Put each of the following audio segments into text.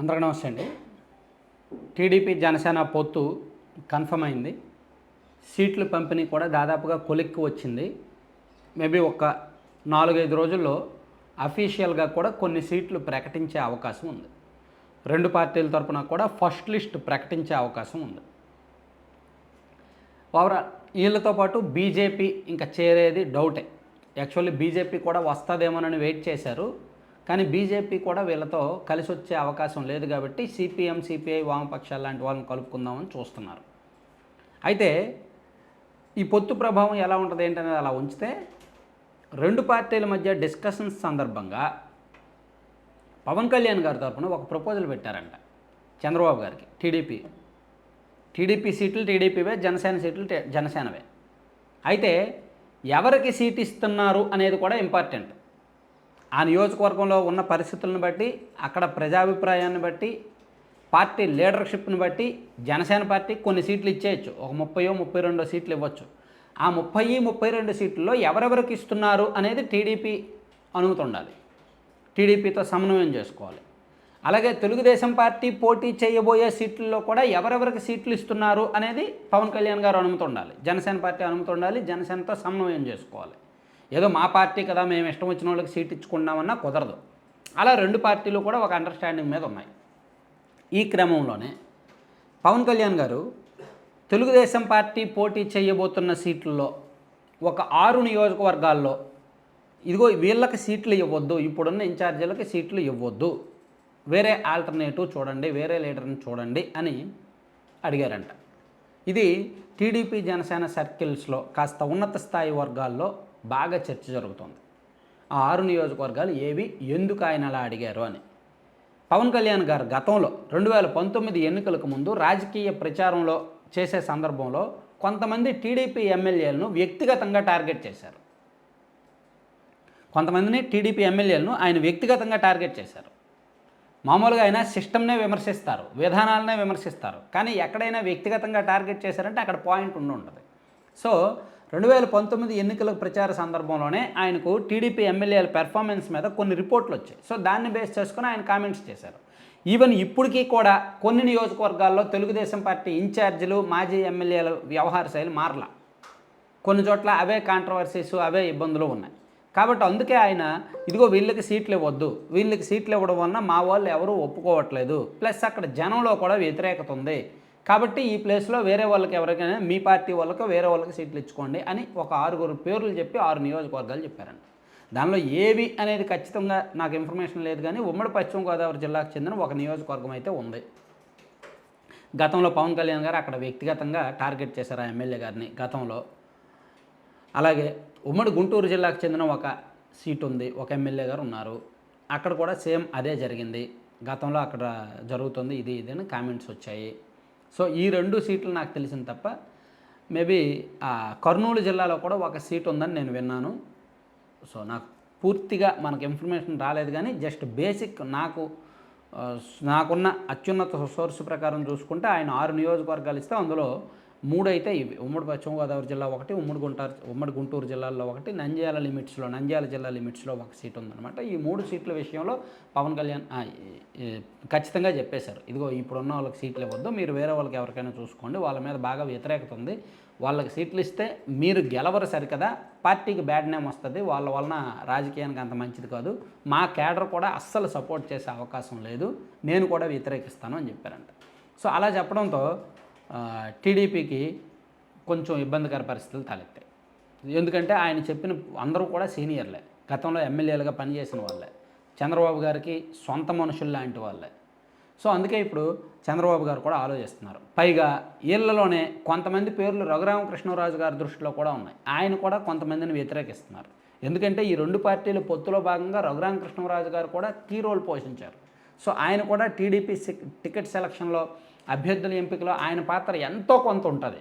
అందరికీ నమస్తే అండి. టీడీపీ జనసేన పొత్తు కన్ఫర్మ్ అయింది. సీట్లు పంపిణీ కూడా దాదాపుగా కొలిక్కి వచ్చింది. మేబీ ఒక నాలుగైదు రోజుల్లో అఫీషియల్గా కూడా కొన్ని సీట్లు ప్రకటించే అవకాశం ఉంది. రెండు పార్టీల తరఫున కూడా ఫస్ట్ లిస్ట్ ప్రకటించే అవకాశం ఉంది. ఓవరాల్ వీళ్ళతో పాటు బీజేపీ ఇంకా చేరేది డౌటే. యాక్చువల్లీ బీజేపీ కూడా వస్తుందేమోనని వెయిట్ చేశారు. కానీ బీజేపీ కూడా వీళ్ళతో కలిసి వచ్చే అవకాశం లేదు కాబట్టి సిపిఎం సిపిఐ వామపక్షాలు లాంటి వాళ్ళని కలుపుకుందామని చూస్తున్నారు. అయితే ఈ పొత్తు ప్రభావం ఎలా ఉంటుంది ఏంటనేది అలా ఉంచితే రెండు పార్టీల మధ్య డిస్కషన్స్ సందర్భంగా పవన్ కళ్యాణ్ గారి తరఫున ఒక ప్రపోజల్ పెట్టారంట చంద్రబాబు గారికి టీడీపీ. టీడీపీ సీట్లు టీడీపీవే జనసేన సీట్లు జనసేనవే. అయితే ఎవరికి సీట్ ఇస్తున్నారు అనేది కూడా ఇంపార్టెంట్. ఆ నియోజకవర్గంలో ఉన్న పరిస్థితులను బట్టి అక్కడ ప్రజాభిప్రాయాన్ని బట్టి పార్టీ లీడర్షిప్ని బట్టి జనసేన పార్టీ కొన్ని సీట్లు ఇచ్చేయచ్చు. ఒక ముప్పయో ముప్పై రెండో సీట్లు ఇవ్వచ్చు. ఆ ముప్పై ముప్పై రెండు సీట్లలో ఎవరెవరికి ఇస్తున్నారు అనేది టీడీపీ అనుమతి ఉండాలి టీడీపీతో సమన్వయం చేసుకోవాలి. అలాగే తెలుగుదేశం పార్టీ పోటీ చేయబోయే సీట్లలో కూడా ఎవరెవరికి సీట్లు ఇస్తున్నారు అనేది పవన్ కళ్యాణ్ గారు అనుమతి ఉండాలి జనసేన పార్టీ అనుమతి ఉండాలి జనసేనతో సమన్వయం చేసుకోవాలి. ఏదో మా పార్టీ కదా మేము ఇష్టం వచ్చిన వాళ్ళకి సీట్ ఇచ్చుకున్నామన్నా కుదరదు. అలా రెండు పార్టీలు కూడా ఒక అండర్స్టాండింగ్ మీద ఉన్నాయి. ఈ క్రమంలోనే పవన్ కళ్యాణ్ గారు తెలుగుదేశం పార్టీ పోటీ చేయబోతున్న సీట్లలో ఒక ఆరు నియోజకవర్గాల్లో ఇదిగో వీళ్ళకి సీట్లు ఇవ్వద్దు ఇప్పుడున్న ఇన్ఛార్జీలకి సీట్లు ఇవ్వద్దు. వేరే ఆల్టర్నేటివ్ చూడండి వేరే లీడర్ని చూడండి అని అడిగారంట. ఇది టీడీపీ జనసేన సర్కిల్స్లో కాస్త ఉన్నత స్థాయి వర్గాల్లో బాగా చర్చ జరుగుతుంది. ఆ ఆరు నియోజకవర్గాలు ఏవి ఎందుకు ఆయన అలా అడిగారు అని. పవన్ కళ్యాణ్ గారు గతంలో రెండు వేల పంతొమ్మిది ఎన్నికలకు ముందు రాజకీయ ప్రచారంలో చేసే సందర్భంలో కొంతమంది టీడీపీ ఎమ్మెల్యేలను వ్యక్తిగతంగా టార్గెట్ చేశారు. కొంతమందిని టీడీపీ ఎమ్మెల్యేలను ఆయన వ్యక్తిగతంగా టార్గెట్ చేశారు. మామూలుగా ఆయన సిస్టమ్నే విమర్శిస్తారు విధానాలనే విమర్శిస్తారు. కానీ ఎక్కడైనా వ్యక్తిగతంగా టార్గెట్ చేశారంటే అక్కడ పాయింట్ ఉండి ఉంటుంది. సో రెండు వేల పంతొమ్మిది ఎన్నికల ప్రచార సందర్భంలోనే ఆయనకు టీడీపీ ఎమ్మెల్యేల పెర్ఫార్మెన్స్ మీద కొన్ని రిపోర్ట్లు వచ్చాయి. సో దాన్ని బేస్ చేసుకుని ఆయన కామెంట్స్ చేశారు. ఈవెన్ ఇప్పటికీ కూడా కొన్ని నియోజకవర్గాల్లో తెలుగుదేశం పార్టీ ఇన్ఛార్జీలు మాజీ ఎమ్మెల్యేల వ్యవహార శైలి మారలా. కొన్ని చోట్ల అవే కాంట్రవర్సీస్ అవే ఇబ్బందులు ఉన్నాయి. కాబట్టి అందుకే ఆయన ఇదిగో వీళ్ళకి సీట్లు ఇవ్వద్దు వీళ్ళకి సీట్లు ఇవ్వడం వలన మా వాళ్ళు ఎవరూ ఒప్పుకోవట్లేదు. ప్లస్ అక్కడ జనంలో కూడా వ్యతిరేకత ఉంది. కాబట్టి ఈ ప్లేస్లో వేరే వాళ్ళకి ఎవరికైనా మీ పార్టీ వాళ్ళకి వేరే వాళ్ళకి సీట్లు ఇచ్చుకోండి అని ఒక ఆరుగురు పేర్లు చెప్పి ఆరు నియోజకవర్గాలు చెప్పారండి దానిలో ఏవి అనేది ఖచ్చితంగా నాకు ఇన్ఫర్మేషన్ లేదు కానీ ఉమ్మడి పశ్చిమ గోదావరి జిల్లాకు చెందిన ఒక నియోజకవర్గం అయితే ఉంది. గతంలో పవన్ కళ్యాణ్ గారు అక్కడ వ్యక్తిగతంగా టార్గెట్ చేశారు ఆ ఎమ్మెల్యే గారిని గతంలో. అలాగే ఉమ్మడి గుంటూరు జిల్లాకు చెందిన ఒక సీట్ ఉంది ఒక ఎమ్మెల్యే గారు ఉన్నారు. అక్కడ కూడా సేమ్ అదే జరిగింది. గతంలో అక్కడ జరుగుతుంది ఇది ఇది అని కామెంట్స్ వచ్చాయి. సో ఈ రెండు సీట్లు నాకు తెలిసింది తప్ప మేబీ కర్నూలు జిల్లాలో కూడా ఒక సీట్ ఉందని నేను విన్నాను. సో నాకు పూర్తిగా మనకు ఇన్ఫర్మేషన్ రాలేదు కానీ జస్ట్ బేసిక్ నాకు నాకున్న అత్యున్నత సోర్స్ ప్రకారం చూసుకుంటే ఆయన ఆరు నియోజకవర్గాలు ఇస్తే అందులో మూడు అయితే ఇవి. ఉమ్మడి పశ్చిమ గోదావరి జిల్లా ఒకటి ఉమ్మడి గుంటారు ఉమ్మడి గుంటూరు జిల్లాలో ఒకటి నంద్యాల లిమిట్స్లో నంద్యాల జిల్లా లిమిట్స్లో ఒక సీట్ ఉందన్నమాట. ఈ మూడు సీట్ల విషయంలో పవన్ కళ్యాణ్ ఖచ్చితంగా చెప్పేశారు. ఇదిగో ఇప్పుడున్న వాళ్ళకి సీట్లు ఇవ్వద్దు మీరు వేరే వాళ్ళకి ఎవరికైనా చూసుకోండి వాళ్ళ మీద బాగా వ్యతిరేకత ఉంది. వాళ్ళకి సీట్లు ఇస్తే మీరు గెలవరు సరికదా పార్టీకి బ్యాడ్ నేమ్ వస్తుంది వాళ్ళ వలన రాజకీయానికి అంత మంచిది కాదు. మా కేడర్ కూడా అస్సలు సపోర్ట్ చేసే అవకాశం లేదు నేను కూడా వ్యతిరేకిస్తాను అని చెప్పారంట. సో అలా చెప్పడంతో టీడీపీకి కొంచెం ఇబ్బందికర పరిస్థితులు తలెత్తాయి. ఎందుకంటే ఆయన చెప్పిన అందరూ కూడా సీనియర్లే. గతంలో ఎమ్మెల్యేలుగా పనిచేసిన వాళ్ళే. చంద్రబాబు గారికి సొంత మనుషులు లాంటి వాళ్ళే. సో అందుకే ఇప్పుడు చంద్రబాబు గారు కూడా ఆలోచిస్తున్నారు. పైగా వీళ్ళలోనే కొంతమంది పేర్లు రఘురామకృష్ణరాజు గారి దృష్టిలో కూడా ఉన్నాయి. ఆయన కూడా కొంతమందిని వ్యతిరేకిస్తున్నారు. ఎందుకంటే ఈ రెండు పార్టీలు పొత్తులో భాగంగా రఘురామకృష్ణరాజు గారు కూడా కీ రోల్ పోషించారు. సో ఆయన కూడా టీడీపీ టికెట్ సెలక్షన్లో అభ్యర్థుల ఎంపికలో ఆయన పాత్ర ఎంతో కొంత ఉంటుంది.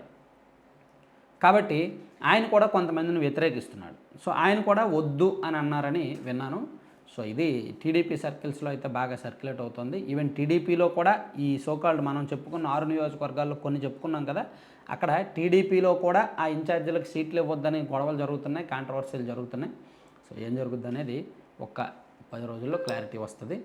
కాబట్టి ఆయన కూడా కొంతమందిని వ్యతిరేకిస్తున్నాడు. సో ఆయన కూడా వద్దు అని అన్నారని విన్నాను. సో ఇది టీడీపీ సర్కిల్స్లో అయితే బాగా సర్క్యులేట్ అవుతుంది. ఈవెన్ టీడీపీలో కూడా ఈ సోకాల్డ్ మనం చెప్పుకున్న ఆరు నియోజకవర్గాల్లో కొన్ని చెప్పుకున్నాం కదా అక్కడ టీడీపీలో కూడా ఆ ఇన్ఛార్జీలకు సీట్లు ఇవ్వద్దని గొడవలు జరుగుతున్నాయి కాంట్రవర్సీలు జరుగుతున్నాయి. సో ఏం జరుగుద్ది అనేది ఒక పది రోజుల్లో క్లారిటీ వస్తుంది.